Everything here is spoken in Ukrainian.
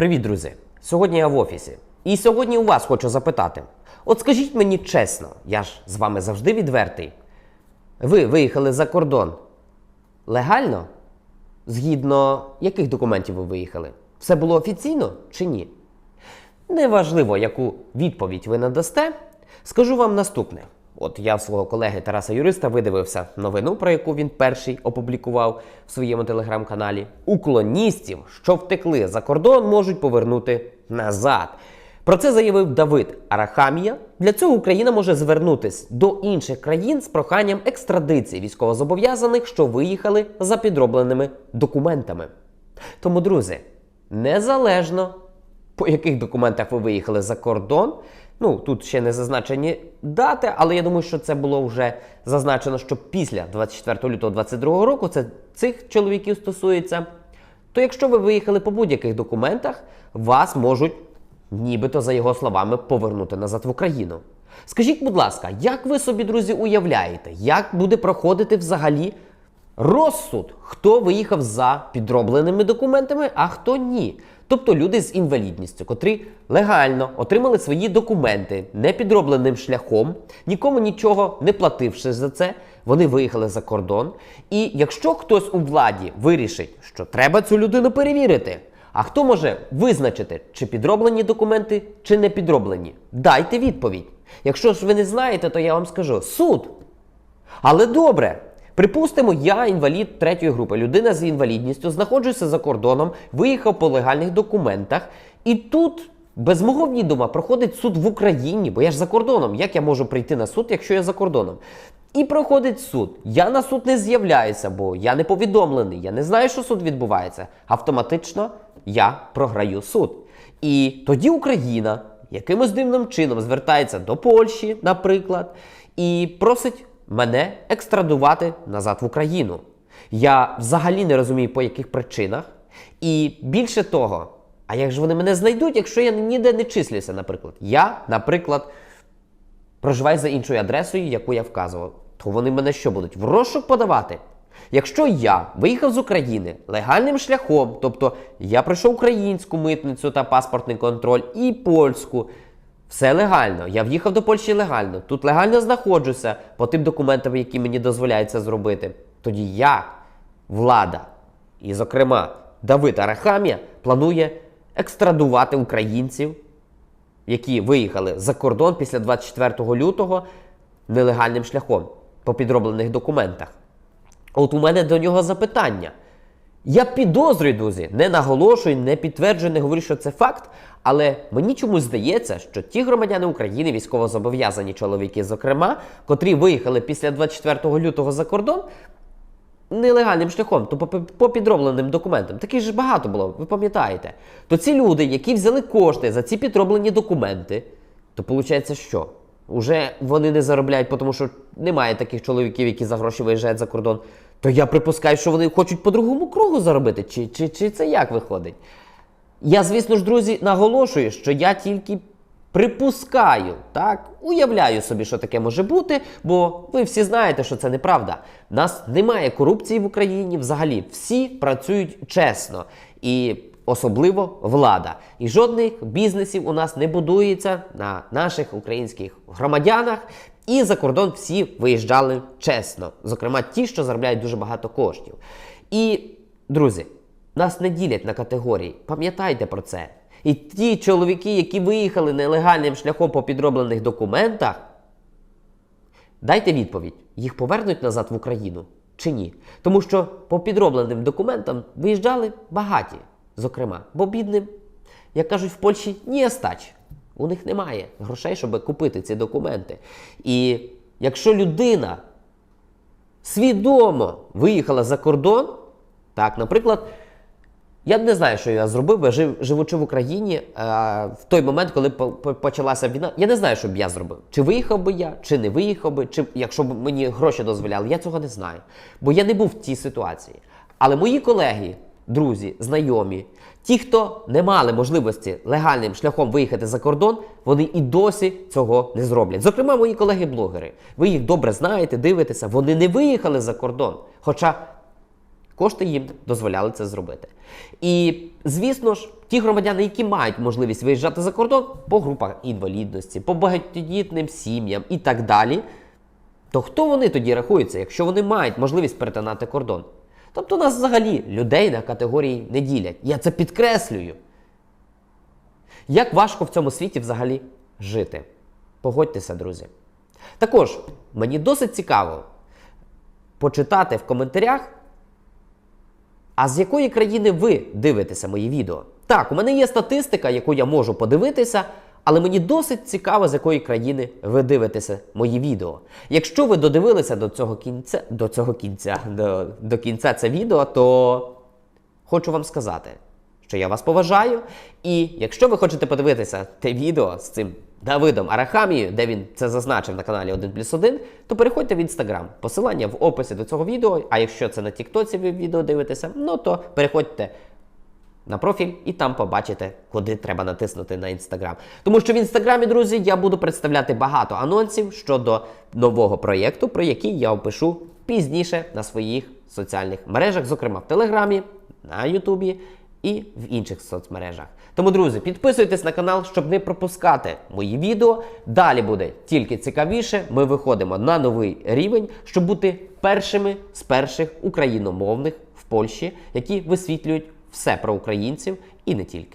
Привіт, друзі! Сьогодні я в офісі. І сьогодні у вас хочу запитати: от скажіть мені чесно, я ж з вами завжди відвертий. Ви виїхали за кордон легально? Згідно яких документів ви виїхали? Все було офіційно чи ні? Неважливо, яку відповідь ви надасте, скажу вам наступне. От я в свого колеги Тараса Юриста видивився новину, про яку він перший опублікував в своєму телеграм-каналі. Уклоністів, що втекли за кордон, можуть повернути назад. Про це заявив Давид Арахамія. Для цього Україна може звернутись до інших країн з проханням екстрадиції військовозобов'язаних, що виїхали за підробленими документами. Тому, друзі, незалежно по яких документах ви виїхали за кордон. Ну, тут ще не зазначені дати, але я думаю, що це було вже зазначено, що після 24 лютого 2022 року це цих чоловіків стосується. То якщо ви виїхали по будь-яких документах, вас можуть, нібито за його словами, повернути назад в Україну. Скажіть, будь ласка, як ви собі, друзі, уявляєте, як буде проходити взагалі розсуд, хто виїхав за підробленими документами, а хто ні. Тобто люди з інвалідністю, котрі легально отримали свої документи непідробленим шляхом, нікому нічого не плативши за це, вони виїхали за кордон. І якщо хтось у владі вирішить, що треба цю людину перевірити, а хто може визначити, чи підроблені документи, чи не підроблені? Дайте відповідь. Якщо ж ви не знаєте, то я вам скажу суд. Але добре. Припустимо, я інвалід третьої групи, людина з інвалідністю, знаходжуся за кордоном, виїхав по легальних документах, і тут без мого відома проходить суд в Україні, бо я ж за кордоном. Як я можу прийти на суд, якщо я за кордоном? І проходить суд. Я на суд не з'являюся, бо я не повідомлений, я не знаю, що суд відбувається. Автоматично я програю суд. І тоді Україна якимось дивним чином звертається до Польщі, наприклад, і просить мене екстрадувати назад в Україну. Я взагалі не розумію, по яких причинах. І більше того, а як же вони мене знайдуть, якщо я ніде не числюся, наприклад? Я, наприклад, проживаю за іншою адресою, яку я вказував, то вони мене що будуть? В розшук подавати? Якщо я виїхав з України легальним шляхом, тобто я пройшов українську митницю та паспортний контроль і польську, все легально. Я в'їхав до Польщі легально. Тут легально знаходжуся по тим документам, які мені дозволяють це зробити. Тоді як влада, і, зокрема, Давид Арахамія, планує екстрадувати українців, які виїхали за кордон після 24 лютого нелегальним шляхом по підроблених документах. От у мене до нього запитання. Я підозрюю, друзі, не наголошую, не підтверджую, не говорю, що це факт. Але мені чомусь здається, що ті громадяни України, військовозобов'язані чоловіки, зокрема, котрі виїхали після 24 лютого за кордон, нелегальним шляхом, то по, підробленим документам, таких ж багато було, ви пам'ятаєте, то ці люди, які взяли кошти за ці підроблені документи, то виходить, що? Уже вони не заробляють, тому що немає таких чоловіків, які за гроші виїжджають за кордон. То я припускаю, що вони хочуть по другому кругу заробити. Чи, чи, чи це як виходить? Я, звісно ж, друзі, наголошую, що я тільки припускаю, так, уявляю собі, що таке може бути, бо ви всі знаєте, що це неправда. У нас немає корупції в Україні взагалі. Всі працюють чесно. І особливо влада. І жодних бізнесів у нас не будується на наших українських громадянах. І за кордон всі виїжджали чесно, зокрема ті, що заробляють дуже багато коштів. І, друзі, нас не ділять на категорії. Пам'ятайте про це. І ті чоловіки, які виїхали нелегальним шляхом по підроблених документах, дайте відповідь: їх повернуть назад в Україну чи ні? Тому що по підробленим документам виїжджали багаті, зокрема, бо бідним, як кажуть в Польщі, ні стач. У них немає грошей, щоб купити ці документи. І якщо людина свідомо виїхала за кордон, так, наприклад, я не знаю, що я зробив, би, жив, живучи в Україні е, в той момент, коли по- по- почалася війна, я не знаю, що б я зробив. Чи виїхав би я, чи не виїхав би, чи якщо б мені гроші дозволяли, я цього не знаю. Бо я не був в тій ситуації. Але мої колеги, друзі, знайомі, ті, хто не мали можливості легальним шляхом виїхати за кордон, вони і досі цього не зроблять. Зокрема, мої колеги-блогери. Ви їх добре знаєте, дивитеся, вони не виїхали за кордон. Хоча Кошти їм дозволяли це зробити. І звісно ж, ті громадяни, які мають можливість виїжджати за кордон по групах інвалідності, по багатодітним сім'ям і так далі, то хто вони тоді рахуються, якщо вони мають можливість перетинати кордон? Тобто нас взагалі людей на категорії не ділять. Я це підкреслюю. Як важко в цьому світі взагалі жити? Погодьтеся, друзі. Також мені досить цікаво почитати в коментарях, а з якої країни ви дивитеся мої відео? Так, у мене є статистика, яку я можу подивитися, але мені досить цікаво, з якої країни ви дивитеся мої відео. Якщо ви додивилися до цього кінця, до цього кінця, до, до кінця це відео, то хочу вам сказати, що я вас поважаю. І якщо ви хочете подивитися те відео з цим Давидом Арахамією, де він це зазначив на каналі 1 плюс 1, то переходьте в інстаграм. Посилання в описі до цього відео. А якщо це на Тіктоці ви відео дивитеся, ну то переходьте на профіль і там побачите, куди треба натиснути на інстаграм. Тому що в інстаграмі, друзі, я буду представляти багато анонсів щодо нового проєкту, про який я опишу пізніше на своїх соціальних мережах, зокрема в Телеграмі, на Ютубі і в інших соцмережах. Тому, друзі, підписуйтесь на канал, щоб не пропускати мої відео. Далі буде тільки цікавіше. Ми виходимо на новий рівень, щоб бути першими з перших україномовних в Польщі, які висвітлюють все про українців і не тільки.